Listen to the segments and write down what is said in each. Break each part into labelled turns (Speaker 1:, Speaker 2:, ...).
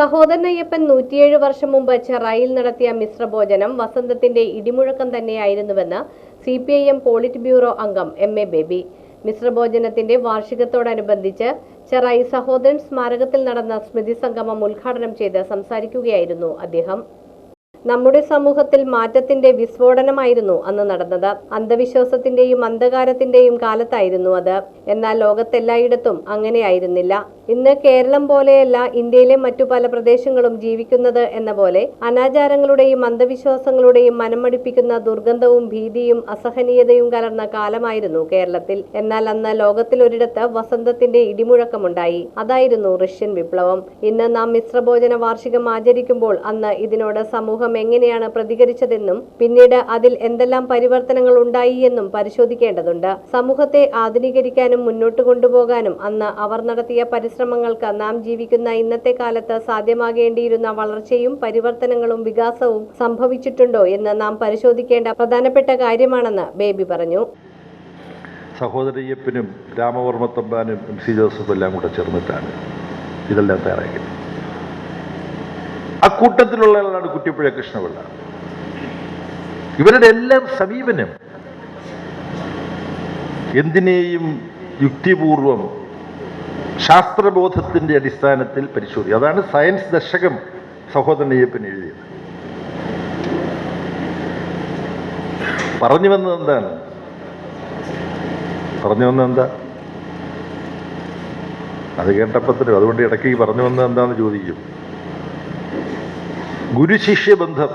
Speaker 1: സഹോദരനയ്യപ്പൻ നൂറ്റിയേഴ് വർഷം മുമ്പ് ചെറായിൽ നടത്തിയ മിശ്രഭോജനം വസന്തത്തിന്റെ ഇടിമുഴക്കം തന്നെയായിരുന്നുവെന്ന് C P I M polit bureau അംഗം എം എ ബേബി. മിശ്രഭോജനത്തിന്റെ വാർഷികത്തോടനുബന്ധിച്ച് ചെറായി സഹോദരൻ സ്മാരകത്തിൽ നടന്ന സ്മൃതി സംഗമം ഉദ്ഘാടനം ചെയ്ത് സംസാരിക്കുകയായിരുന്നു അദ്ദേഹം. നമ്മുടെ സമൂഹത്തിൽ മാറ്റത്തിന്റെ വിസ്ഫോടനമായിരുന്നു അന്ന് നടന്നത്. അന്ധവിശ്വാസത്തിന്റെയും അന്ധകാരത്തിന്റെയും കാലത്തായിരുന്നു അത്. എന്നാൽ ലോകത്തെല്ലായിടത്തും അങ്ങനെയായിരുന്നില്ല. ഇന്ന് കേരളം പോലെയല്ല ഇന്ത്യയിലെ മറ്റു പല പ്രദേശങ്ങളും ജീവിക്കുന്നത് എന്ന പോലെ അനാചാരങ്ങളുടെയും അന്ധവിശ്വാസങ്ങളുടെയും മനമടിപ്പിക്കുന്ന ദുർഗന്ധവും ഭീതിയും അസഹനീയതയും കലർന്ന കാലമായിരുന്നു കേരളത്തിൽ. എന്നാൽ അന്ന് ലോകത്തിലൊരിടത്ത് വസന്തത്തിന്റെ ഇടിമുഴക്കമുണ്ടായി. അതായിരുന്നു റഷ്യൻ വിപ്ലവം. ഇന്ന് നാം മിശ്രഭോജന വാർഷികം ആചരിക്കുമ്പോൾ അന്ന് ഇതിനോട് സമൂഹം എങ്ങനെയാണ് പ്രതികരിച്ചതെന്നും പിന്നീട് അതിൽ എന്തെല്ലാം പരിവർത്തനങ്ങൾ ഉണ്ടായി എന്നും പരിശോധിക്കേണ്ടതുണ്ട്. സമൂഹത്തെ ആധുനീകരിക്കാനും മുന്നോട്ട് കൊണ്ടുപോകാനും അന്ന് അവർ നടത്തിയ പരിശ്രമങ്ങൾക്ക് നാം ജീവിക്കുന്ന ഇന്നത്തെ കാലത്ത് സാധ്യമാകേണ്ടിയിരുന്ന വളർച്ചയും പരിവർത്തനങ്ങളും വികാസവും സംഭവിച്ചിട്ടുണ്ടോ എന്ന് നാം പരിശോധിക്കേണ്ട പ്രധാനപ്പെട്ട കാര്യമാണെന്ന് ബേബി പറഞ്ഞു.
Speaker 2: സഹോദരയ്യപ്പനും രാമവർമ്മത്തമ്പാനും എം സി ജോസഫും എല്ലാം കൂടെ ചേർന്നിട്ടാണ് ഇതെല്ലാം തയ്യാറാക്കിയത്. അക്കൂട്ടത്തിലുള്ള ആളാണ് കുറ്റിപ്പുഴ കൃഷ്ണപിള്ള. ഇവരുടെ എല്ലാം സമീപനം. എന്തിനേയും യുക്തിപൂർവം ശാസ്ത്രബോധത്തിന്റെ അടിസ്ഥാനത്തിൽ പരിശോധി അതാണ് സയൻസ് ദശകം സഹോദരനയ്യപ്പൻ എഴുതിയത്. പറഞ്ഞു വന്നത് എന്താണ്? പറഞ്ഞു വന്നത് എന്താ? അത് കേട്ടപ്പത്തിനും അതുകൊണ്ട് ഇടയ്ക്ക് പറഞ്ഞു വന്നത് എന്താന്ന് ചോദിക്കും. ഗുരുശിഷ്യ ബന്ധം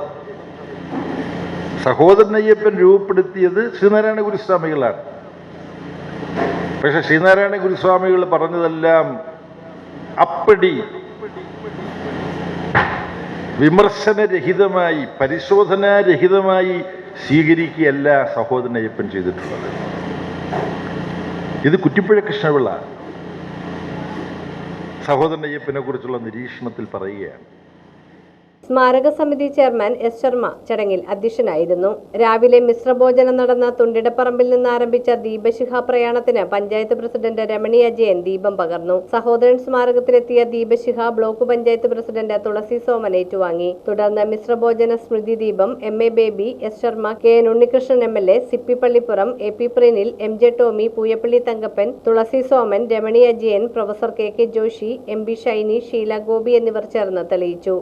Speaker 2: സഹോദരനയ്യപ്പൻ രൂപപ്പെടുത്തിയത് ശ്രീനാരായണ ഗുരുസ്വാമികളാണ്. പക്ഷെ ശ്രീനാരായണ ഗുരുസ്വാമികൾ പറഞ്ഞതെല്ലാം അപ്പടി വിമർശനരഹിതമായി പരിശോധനാരഹിതമായി സ്വീകരിക്കുകയല്ല സഹോദരനയ്യപ്പൻ ചെയ്തിട്ടുള്ളത്. ഇത് കുറ്റിപ്പുഴ കൃഷ്ണപിള്ള സഹോദരനയ്യപ്പനെ കുറിച്ചുള്ള നിരീക്ഷണത്തിൽ പറയുകയാണ്.
Speaker 1: സ്മാരക സമിതി ചെയർമാൻ എസ് ശർമ്മ ചടങ്ങിൽ അധ്യക്ഷനായിരുന്നു. രാവിലെ മിശ്രഭോജനം നടന്ന തുണ്ടിടപ്പറമ്പിൽ നിന്ന് ആരംഭിച്ച ദീപശിഖ പ്രയാണത്തിന് പഞ്ചായത്ത് പ്രസിഡന്റ് രമണി അജയൻ ദീപം പകർന്നു. സഹോദരൻ സ്മാരകത്തിലെത്തിയ ദീപശിഖ ബ്ലോക്ക് പഞ്ചായത്ത് പ്രസിഡന്റ് തുളസി സോമൻ ഏറ്റുവാങ്ങി. തുടർന്ന് മിശ്രഭോജന സ്മൃതി ദീപം M A Baby S Sharma K N Unnikrishnan M L A Sippipallipuram A P Prinil M J Tomy Pooyappally Thankappan Thulasi Soman Ramani Ajayan professor K K Joshy M B Shiny Sheela Gopi എന്നിവർ ചേർന്ന് തെളിയിച്ചു.